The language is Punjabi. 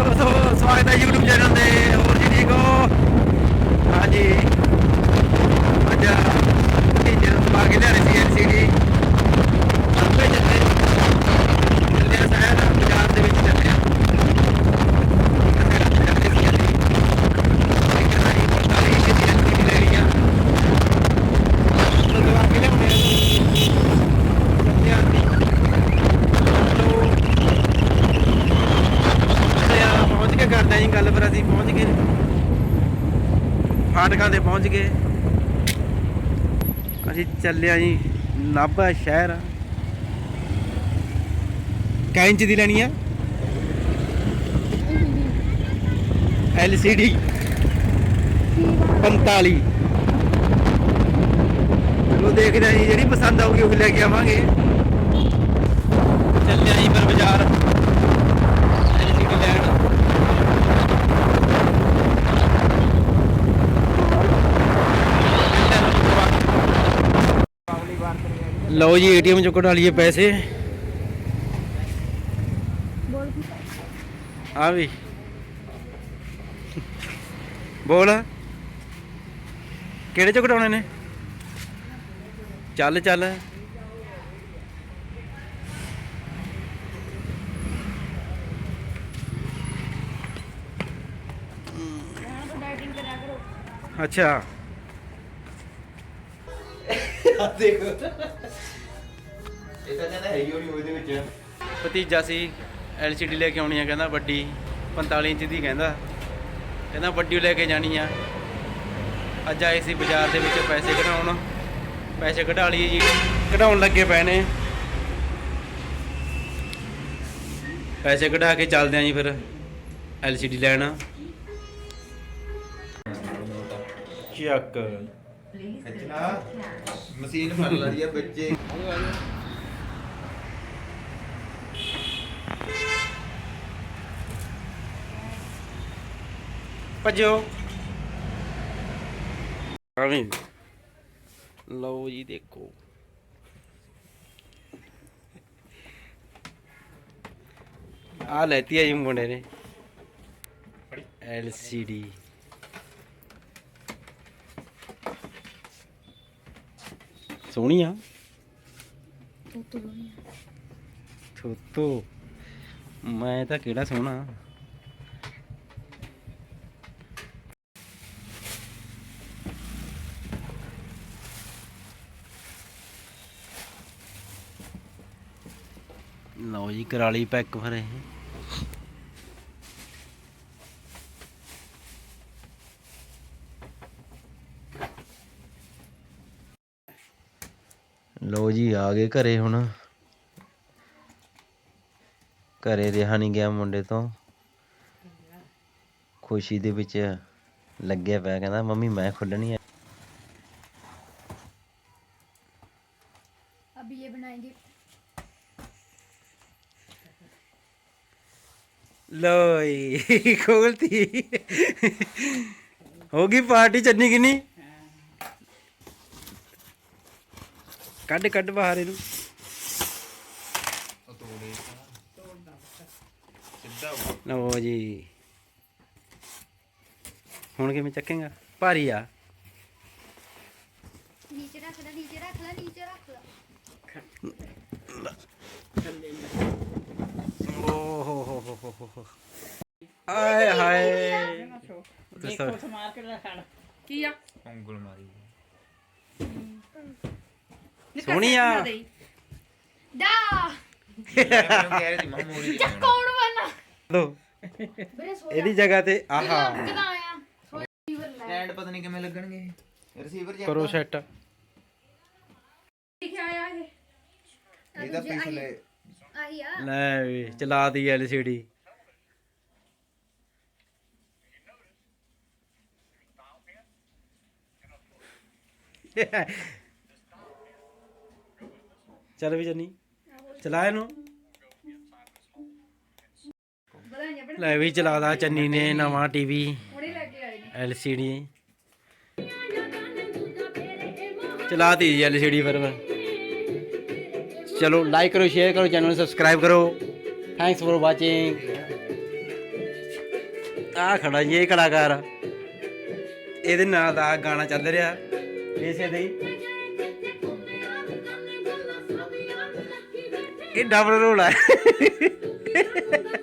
ਸੋ ਸਵਾਗਤ ਹੈ YouTube ਚੈਨਲ ਤੇ। ਹੋਰ ਜੀ ਠੀਕ ਹੋ? ਹਾਂਜੀ। ਅੱਜ ਟੀਚਰ ਨੂੰ ਪਾ ਕੇ ਲਿਆਣੇ ਸੀ LCD ਆਪੇ ਚੱਲੇ ਚੱਲੇ ਆ ਸ਼ਹਿਰ ਬਾਜ਼ਾਰ ਦੇ ਵਿੱਚ ਚੱਲੇ ਆ ਪਹੁੰਚ ਗੱਲ ਫਿਰ ਅਸੀਂ ਪਹੁੰਚ ਗਏ। ਫਾਟਕਾਂ ਤੇ ਪਹੁੰਚ ਗਏ। ਅਸੀਂ ਚੱਲੇ ਜੀ ਨਾਭਾ ਸ਼ਹਿਰ। ਕੈ ਦੀ ਲੈਣੀ ਆ LCD 45 ਚਲੋ ਦੇਖਦੇ ਆਂ ਜੀ, ਜਿਹੜੀ ਪਸੰਦ ਆਊਗੀ ਉਹ ਲੈ ਕੇ ਆਵਾਂਗੇ। ਚੱਲਿਆ ਜੀ ਪਰ ਬਾਜ਼ਾਰ LCD ਲੈਣ ਲਓ ਜੀ ਏਟੀਐਮ ਚੋਂ ਕਢਾ ਲਈਏ ਪੈਸੇ। ਆ ਵੀ। ਬੋਲ। ਕਿਹੜੇ ਚੋਂ ਕਢਾਉਣੇ ਨੇ? ਚੱਲ ਚੱਲ। ਅੱਛਾ। ਦੇਖੋ ਇਹ ਤਾਂ ਕਹਿੰਦਾ ਹੈ ਹੀ ਹੋਣੀ ਉਹਦੇ ਵਿੱਚ ਭਤੀਜਾ ਸੀ LCD ਲੈ ਕੇ ਆਉਣੀ ਆ, ਕਹਿੰਦਾ ਵੱਡੀ 45 ਇੰਚ ਦੀ ਕਹਿੰਦਾ। ਕਹਿੰਦਾ ਵੱਡੀ ਲੈ ਕੇ ਜਾਣੀ ਆ। ਅੱਜ ਆਏ ਸੀ ਬਾਜ਼ਾਰ ਦੇ ਵਿੱਚ ਪੈਸੇ ਕਢਾਉਣ। ਪੈਸੇ ਕਢਾ ਲਈਏ ਜੀ, ਕਢਾਉਣ ਲੱਗੇ ਪਏ ਨੇ। ਪੈਸੇ ਕਢਾ ਕੇ ਚੱਲਦੇ ਆਂ ਜੀ ਫਿਰ LCD ਲੈਣ। ਚੱਕ ਖਿੱਚਣਾ ਮਸ਼ੀਨ ਫੜ ਲਈ ਆ ਬੱਚੇ। ਭੱਜੋ। ਆਵੀਂ। ਲਓ ਜੀ ਦੇਖੋ। ਆ ਲੈਤੀ ਹੈ ਜੀ ਮੁੰਡੇ ਨੇ। LCD ਸੋਹਣੀ ਆ। ਥੋਤੋ ਮੈਂ ਤਾਂ ਕਿਹੜਾ ਸੋਹਣਾ। ਲਓ ਜੀ ਕਰਾਲੀ ਪੈਕ ਫਿਰ ਇਹ। ਲੋ ਜੀ ਆ ਗਏ ਘਰੇ ਹੁਣ। ਘਰੇ ਰਿਹਾ ਨਹੀਂ ਗਿਆ ਮੁੰਡੇ ਤੋਂ। ਖੁਸ਼ੀ ਦੇ ਵਿੱਚ ਲੱਗਿਆ ਪਿਆ ਕਹਿੰਦਾ ਮੰਮੀ ਮੈਂ ਖੁੱਲਣੀ ਆ। ਅਭੀ ਇਹ ਲੋਈ ਖੋਲਤੀ। ਹੋ ਗਈ ਪਾਰਟੀ ਚੰਨੀ ਕਿੰਨੀ? ਕੱਢ ਕੱਢ ਬਾਹਰ ਇਹਨੂੰ। ਲਓ ਜੀ। ਹੁਣ ਕਿਵੇਂ ਚੱਕੇਗਾ? ਭਾਰੀ ਆ। ਨੀਚੇ ਰੱਖ ਲੈ ਨੀਚੇ ਰੱਖ ਲੈ ਨੀਚੇ ਰੱਖ ਲੈ। ਓ ਹੋ ਹੋ ਹੋ ਹੋ ਹੋ ਆਏ ਹਾਏ ਦੇਖੋ ਸਮਾਰ ਕੇ ਲੈ ਛੜ ਕੀ ਆ? ਉਂਗਲ ਮਾਰੀ। ਸੋਹਣੀ ਆ। ਦਾ। ਚੱਕੌਣ ਵਾਲਾ? ਲੋ ਇਹਦੀ ਜਗ੍ਹਾ ਤੇ ਆਹਾ। ਸਟੈਂਡ ਪਤਾ ਨਹੀਂ ਕਿਵੇਂ ਲੱਗਣਗੇ ਰਿਸੀਵਰ ਜੇ ਕਰੋ ਸੈੱਟ ਚਲਾ ਦੀ ਐਲਸੀਡੀ Yeah. ਚੱਲ ਵੀ ਜੰਨੀ। ਚਲਾ ਇਹਨੂੰ। ਲੈ ਵੀ ਚਲਾ ਦਾ ਚੰਨੀ ਨੇ ਨਵਾਂ ਟੀਵੀ, ਐਲਸੀਡੀ। ਚਲਾਤੀ ਜੀ ਐਲਸੀਡੀ ਫਿਰ ਮੈਂ। ਚਲੋ ਲਾਈਕ ਕਰੋ ਸ਼ੇਅਰ ਕਰੋ ਚੈਨਲ ਨੂੰ ਸਬਸਕ੍ਰਾਈਬ ਕਰੋ। ਥੈਂਕਸ ਫॉर ਵਾਚਿੰਗ ਆ ਖੜਾ ਜੀ, ਇਹ ਕਲਾਕਾਰ। ਇਹਦੇ ਨਾਲ ਦਾ ਗਾਣਾ ਚੱਲ ਰਿਹਾ। ਇਸੇ ਦੇ ਇਹ ਡਬਲ ਰੋਲ ਹੈ